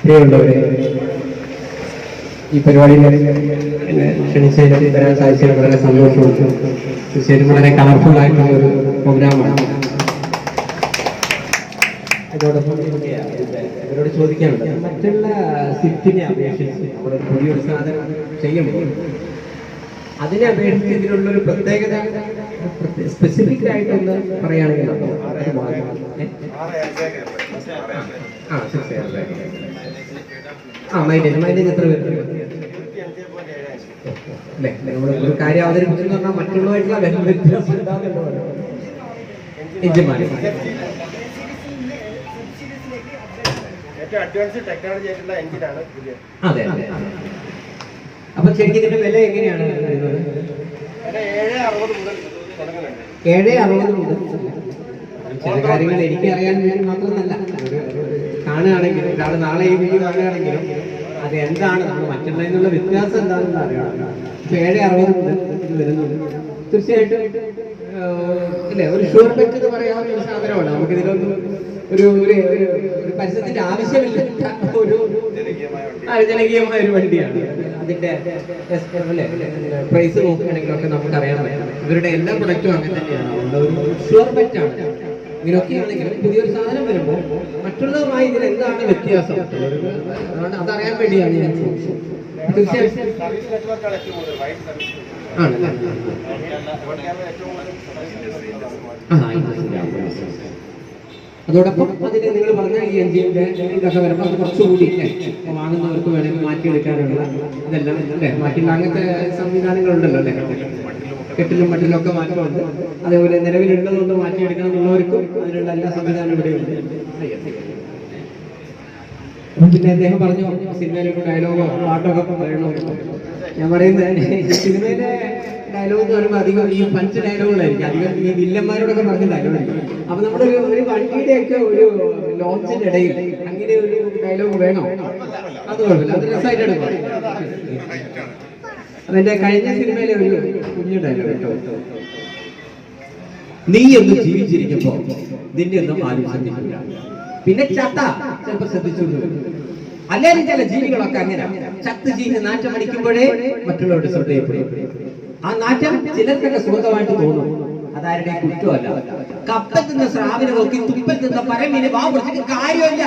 പ്രിയമുള്ളവരെ ഈ പരിപാടിയിൽ എന്നെ ക്ഷണിച്ചതിലും വരാൻ സാധിച്ചതിലും വളരെ സന്തോഷമുണ്ട് തീർച്ചയായിട്ടും വളരെ കളർഫുൾ ആയിട്ടുള്ള ഒരു പ്രോഗ്രാമാണ് അതോടൊപ്പം എനിക്ക് ഇവരോട് ചോദിക്കാനുണ്ട്. മറ്റുള്ള സിറ്റിനെ അപേക്ഷിച്ച് നമ്മൾ പുതിയൊരു സാധനം ചെയ്യുമ്പോൾ അതിനെ അപേക്ഷിച്ച് ഇതിനുള്ള ഒരു പ്രത്യേകത സ്പെസിഫിക് ആയിട്ടൊന്ന് പറയുകയാണെങ്കിൽ? ആ മൈലേജ് മൈലേജ് എത്ര വരുന്നത് അല്ലേ ഒരു കാര്യം അവതരിപ്പിച്ചെന്ന് പറഞ്ഞാൽ വില വ്യത്യാസം ഉണ്ടാവുന്നുണ്ടോ യജമാനി ഏറ്റവും അഡ്വാൻസ് ടെക്നോളജി ആയിട്ടുള്ള എഞ്ചിനാണ് പുതിയ അതെ അതെ അപ്പൊ ശരിക്കും ഇതിന്റെ വില എങ്ങനെയാണ്? ഏഴ് അറുപത് മുതൽ തുടങ്ങുന്നുണ്ട്. ഏഴ് അറുപത് മുതൽ ചില കാര്യങ്ങൾ എനിക്ക് അറിയാൻ വേണ്ടി മാത്രമല്ല കാണുകയാണെങ്കിലും ഒരാൾ നാളെ ഈ വീഡിയോ കാണുകയാണെങ്കിലും അത് എന്താണ്? നമ്മൾ മറ്റുള്ളതിൽ നിന്നുള്ള വ്യത്യാസം എന്താണെന്ന് അറിയണം. ഇപ്പൊ ഏഴ് അറുപത് മുതൽ വരുന്നുണ്ട്. തീർച്ചയായിട്ടും ഇല്ലേ ഒരു ഷുവർ ബെറ്റ് എന്ന് പറയാവുന്ന ഒരു സാധനമാണ്. നമുക്ക് ഇതിലൊന്നും ഒരു ഒരു ഒരു- ആവശ്യമില്ല ഒരു ജനകീയമായ ഒരു വണ്ടിയാണ്. അതിന്റെ അല്ലേ പ്രൈസ് നോക്കുകയാണെങ്കിലൊക്കെ നമുക്ക് അറിയാൻ പറ്റും. ഇവരുടെ എല്ലാ പ്രൊഡക്റ്റും അങ്ങനെ തന്നെയാണ്. ഒരു ഷുവർ ബെറ്റ് ആണ്. ഇങ്ങനെയൊക്കെയാണെങ്കിലും പുതിയൊരു സാധനം വരുമ്പോൾ മറ്റുള്ളതുമായി ഇതിൽ എന്താണ് വ്യത്യാസം? അതറിയാൻ വേണ്ടിയാണ് ഞാൻ ചോദിച്ചത്. തീർച്ചയായും അതോടൊപ്പം അതിന് നിങ്ങൾ പറഞ്ഞ ഈ എൻജിന്റെ ഇതൊക്കെ വരുമ്പോൾ അത് കുറച്ചുകൂടി വാങ്ങുന്നവർക്ക് വേണമെങ്കിൽ മാറ്റിയെടുക്കാനുള്ള അതെല്ലാം അല്ലേ? മാറ്റിയുള്ള അങ്ങനത്തെ സംവിധാനങ്ങളുണ്ടല്ലോ അല്ലേ? കെട്ടിലും മട്ടിലും ഒക്കെ മാറ്റമുണ്ട്. അതേപോലെ നിലവിലുണ്ടെന്നുണ്ട് മാറ്റിയെടുക്കണം എന്നുള്ളവർക്കും അതിനുള്ള എല്ലാ സംവിധാനവും ഇവിടെയുണ്ട് പിന്നെ അദ്ദേഹം പറഞ്ഞു സിനിമയിലൊക്കെ ഡയലോഗോ പാട്ടൊക്കെ പറയണോ ഞാൻ പറയുന്നത് സിനിമയിലെ ഡയലോഗ് എന്ന് പറയുമ്പോൾ അധികം ഈ പഞ്ച് ഡയലോഗുകളായിരിക്കും. അധികം ഈ വില്ലന്മാരോടൊക്കെ പറഞ്ഞ ഡയലോഗ് അപ്പൊ നമ്മുടെ ഒരു വണ്ടിയുടെയൊക്കെ ഒരു ലോഞ്ചിന്റെ ഇടയിൽ അങ്ങനെ ഒരു ഡയലോഗ് വേണോ? അത് കുഴപ്പമില്ല. അത് രസമായിട്ട് അപ്പൊ അതെന്റെ കഴിഞ്ഞ സിനിമയിലെ ഒരു കുഞ്ഞു ഡയലോഗ് കേട്ടോ. നീ എന്ന് ജീവിച്ചിരിക്കുമ്പോ നിന്നെ ഒന്നും ആരും പിന്നെ ചത്ത ചിലപ്പോ ശ്രദ്ധിച്ചു എന്ന് വരും. അല്ലെങ്കിൽ ചില ജീവികളൊക്കെ അങ്ങനെ ചത്ത് ജീവി നാറ്റം അടിക്കുമ്പോഴേ മറ്റുള്ളവരുടെ ശ്രദ്ധയപ്പെടും ആ നാറ്റം ചിലർക്കൊക്കെ സുഖമായിട്ട് തോന്നും. അതാരുടെ കുറ്റമല്ല. കപ്പൽ നിന്ന് സ്രാവിനെ നോക്കി തുപ്പൽ നിന്ന് പരമീനെ വാ പിടിച്ചിട്ട് കാര്യമല്ല.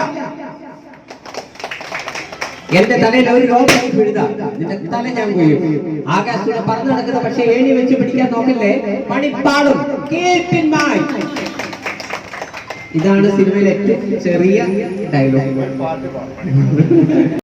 എന്റെ തലയിൽ ഒരു രോഗം പിഴുത. നിന്റെ തല ഞാൻ കൊയ്യും. ആകാശത്തൂടെ പറന്നു നടക്കുന്ന പക്ഷെ ഏണി വെച്ച് പിടിക്കാൻ നോക്കല്ലേ? പണിപ്പാടും mind. ഇതാണ് സിനിമയിലെ ഏറ്റവും ചെറിയ ഡയലോഗ്